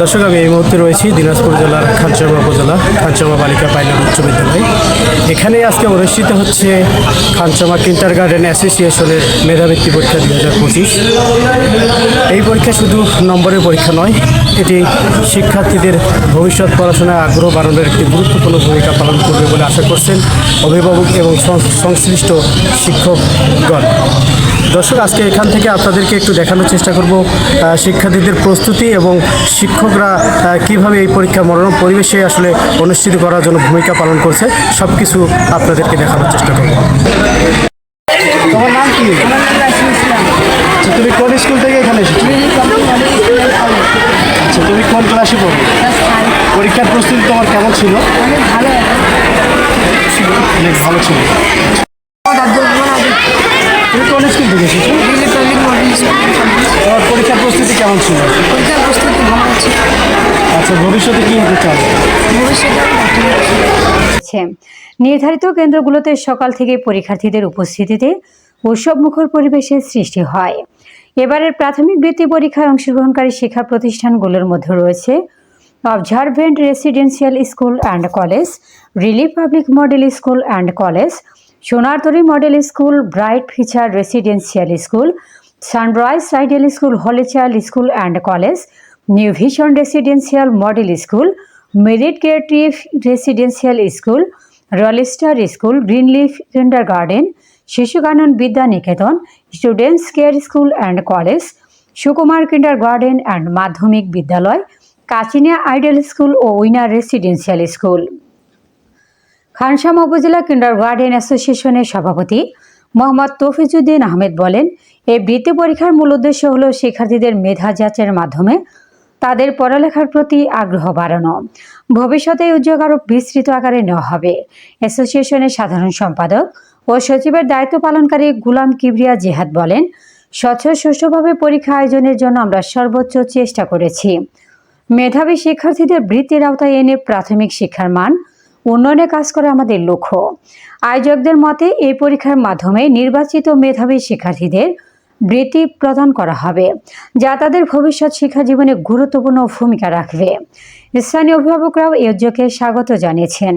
দর্শক, আমি এই মুহূর্তে রয়েছি দিনাজপুর জেলার খানচামা উপজেলা খানচামা বালিকা পাইলট উচ্চ বিদ্যালয়। এখানে আজকে অনুষ্ঠিত হচ্ছে খানচামা কিন্টার গার্ডেন অ্যাসোসিয়েশনের মেধাবৃত্তি পরীক্ষা দু হাজার পঁচিশ। এই পরীক্ষা শুধু নম্বরের পরীক্ষা নয়, এটি শিক্ষার্থীদের ভবিষ্যৎ পড়াশোনায় আগ্রহ বাড়ানোর একটি গুরুত্বপূর্ণ ভূমিকা পালন করবে বলে আশা করছেন অভিভাবক এবং সংশ্লিষ্ট শিক্ষকগণ। দর্শক আজকে এখান থেকে আপনাদেরকে একটু দেখানোর চেষ্টা করব শিক্ষার্থীদের প্রস্তুতি এবং শিক্ষকরা কীভাবে এই পরীক্ষা মনোরম পরিবেশে আসলে অনুষ্ঠিত করার জন্য ভূমিকা পালন করছে সব কিছু আপনাদেরকে দেখানোর চেষ্টা করব। তোমার নাম কি? আচ্ছা, তুমি কোন স্কুল থেকে এখানে এসেছ? আচ্ছা তুমি কোন ক্লাসে পড়ো? পরীক্ষার প্রস্তুতি তোমার কেমন ছিল? অনেক ভালো। ছিল। তুমি কোন স্কুল থেকে এসেছ? তোমার পরীক্ষার প্রস্তুতি কেমন ছিল? আচ্ছা ভবিষ্যতে কি হতে চাও? হচ্ছে নির্ধারিত কেন্দ্রগুলোতে সকাল থেকে পরীক্ষার্থীদের উপস্থিতিতে উৎসবমুখর পরিবেশের সৃষ্টি হয়। এবারের প্রাথমিক বৃত্তি পরীক্ষায় অংশগ্রহণকারী শিক্ষা প্রতিষ্ঠানগুলোর মধ্যে রয়েছে observant residential school and college relief public model school and college Sonartori model school, bright feature residential school, sunrise ideal school, holy child school and college, new vision residential model school, merit creative residential school royal star school, green leaf kindergarten Shishukanon Bidya Niketan students care school and college, Sukumar kindergarten and মাধ্যমিক বিদ্যালয়, Kachinia ideal school ও winner residential school. Khansama উপজেলা কিন্ডার garden অ্যাসোসিয়েশনের সভাপতি মোহাম্মদ তফিজুদ্দিন আহমেদ বলেন এই বৃত্তি পরীক্ষার মূল উদ্দেশ্য হল শিক্ষার্থীদের মেধা যাচের মাধ্যমে তাদের পড়ালেখার প্রতি আগ্রহ বাড়ানো। ভবিষ্যতে এই উদ্যোগ আরও বিস্তৃত আকারে নেওয়া হবে। অ্যাসোসিয়েশনের সাধারণ সম্পাদক ও সচিবের দায়িত্ব পালনকারী গুলাম কিবরিয়া জেহাদ বলেন, স্বচ্ছ সুষ্ঠুভাবে পরীক্ষা আয়োজনের জন্য আমরা সর্বোচ্চ চেষ্টা করেছি। মেধাবী শিক্ষার্থীদের বৃত্তির আওতায় এনে প্রাথমিক শিক্ষার মান উন্নয়নে কাজ করে আমাদের লক্ষ্য। আয়োজকদের মতে, এই পরীক্ষার মাধ্যমে নির্বাচিত মেধাবী শিক্ষার্থীদের বৃত্তি প্রদান করা হবে, যা তাদের ভবিষ্যৎ শিক্ষা জীবনে গুরুত্বপূর্ণ ভূমিকা রাখবে। স্থানীয় অভিভাবকরাও এই উদ্যোগে স্বাগত জানিয়েছেন।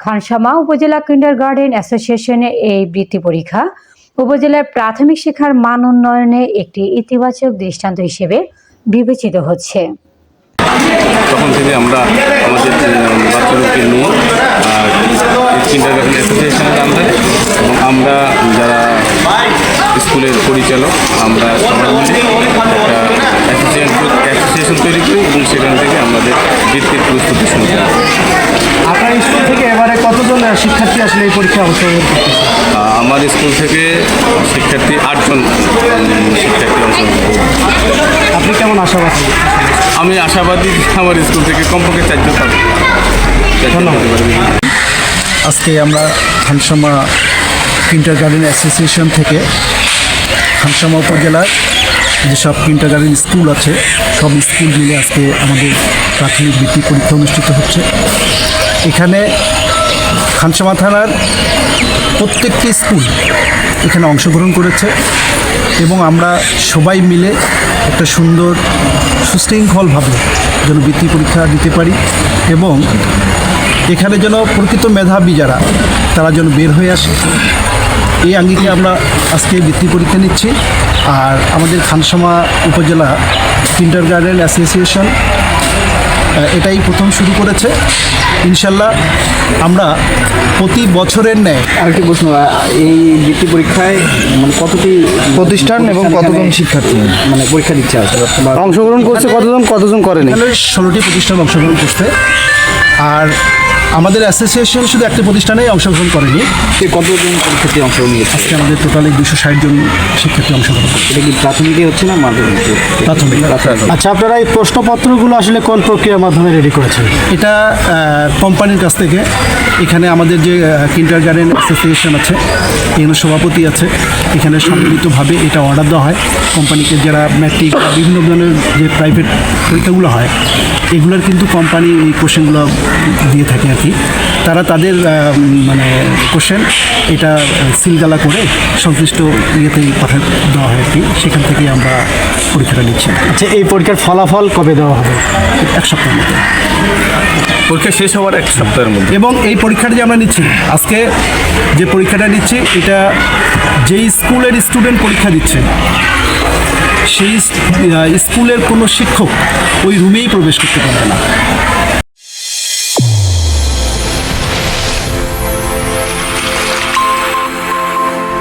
খানসামা উপজেলা কিন্ডার গার্ডেন অ্যাসোসিয়েশনের এই বৃত্তি পরীক্ষা উপজেলার প্রাথমিক শিক্ষার মান উন্নয়নে একটি ইতিবাচক দৃষ্টান্ত হিসেবে বিবেচিত হচ্ছে। তখন থেকে আমরা আমাদের বাচ্চাদেরকে নিয়ে কিন্ডার গার্ডেন অ্যাসোসিয়েশনের আন্ডারে এবং আমরা যারা স্কুলের পরিচালক আমরা সবাই মিলে একটা অ্যাসোসিয়েশন তৈরি করি এবং সেখান থেকে আমাদের বৃত্তির প্রস্তুতি শুরু করি। আপনার স্কুল থেকে এবারে কতজন শিক্ষার্থী আসলে এই পরীক্ষায় অংশগ্রহণ আমার স্কুল থেকে শিক্ষার্থী আটজন শিক্ষার্থী অংশগ্রহণ আপনি কেমন আশাবাদী? আমি আশাবাদী আমার স্কুল থেকে কমপক্ষে চারজন পাবে। আজকে আমরা খানসামা কিন্টার গার্ডেন অ্যাসোসিয়েশন থেকে খানসামা উপজেলার যেসব কিন্টার গার্ডেন স্কুল আছে, সব স্কুল মিলে আজকে আমাদের প্রাথমিক বৃত্তি পরীক্ষা অনুষ্ঠিত হচ্ছে। এখানে খানসামা থানার প্রত্যেকটি স্কুল এখানে অংশগ্রহণ করেছে এবং আমরা সবাই মিলে একটা সুন্দর সুশৃঙ্খলভাবে যেন বৃত্তি পরীক্ষা দিতে পারি এবং এখানে যেন প্রকৃত মেধাবী যারা তারা যেন বের হয়ে আসে। এই আঙ্গিকে আমরা আজকে বৃত্তি পরীক্ষা নিচ্ছি। আর আমাদের খানসামা উপজেলা কিন্ডার গার্ডেন অ্যাসোসিয়েশন এটাই প্রথম শুরু করেছে। ইনশাল্লাহ আমরা প্রতি বছরের ন্যায় আরেকটি প্রশ্ন এই বৃত্তি পরীক্ষায় মানে কতটি প্রতিষ্ঠান এবং কতজন শিক্ষার্থী? মানে পরীক্ষা দিচ্ছে অংশগ্রহণ করছে কতজন কতজন করেনি ষোলোটি প্রতিষ্ঠান অংশগ্রহণ করছে। আর আমাদের অ্যাসোসিয়েশন শুধু একটা প্রতিষ্ঠানেই অংশগ্রহণ করেনি। কতজন পরীক্ষার্থী অংশগ্রহণ নিয়েছে আজকে আমাদের টোটালি দুশো ষাট জন শিক্ষার্থী অংশগ্রহণ করছে। এটা কি প্রাথমিকই হচ্ছে না মাধ্যমিক? প্রাথমিক। আচ্ছা আপনারা এই প্রশ্নপত্রগুলো আসলে কোন প্রক্রিয়ার মাধ্যমে রেডি করেছেন? এটা কোম্পানির কাছ থেকে। এখানে আমাদের যে কিন্টার গার্ডেন অ্যাসোসিয়েশন আছে এখানে সভাপতি আছে। এখানে সম্মিলিতভাবে এটা অর্ডার দেওয়া হয়। কোম্পানিকে যারা ম্যাট্রিক বিভিন্ন ধরনের যে প্রাইভেট পরীক্ষাগুলো হয় এগুলোর কিন্তু কোম্পানি এই কোশ্চেনগুলো দিয়ে থাকে আর কি তারা তাদের মানে কোশ্চেন এটা সিলগালা করে সংশ্লিষ্ট ইয়েতেই পাঠা দেওয়া হয় আর কি। সেখান থেকেই আমরা পরীক্ষাটা নিচ্ছি। আচ্ছা এই পরীক্ষার ফলাফল কবে দেওয়া হবে? এক সপ্তাহের মধ্যে। পরীক্ষা শেষ হওয়ার এক সপ্তাহের মধ্যে। এবং এই পরীক্ষাটা যে আমরা নিচ্ছি আজকে যে পরীক্ষাটা নিচ্ছি এটা যেই স্কুলের স্টুডেন্ট পরীক্ষা দিচ্ছে সেই স্কুলের কোনো শিক্ষক ওই রুমেই প্রবেশ করতে পারবে না।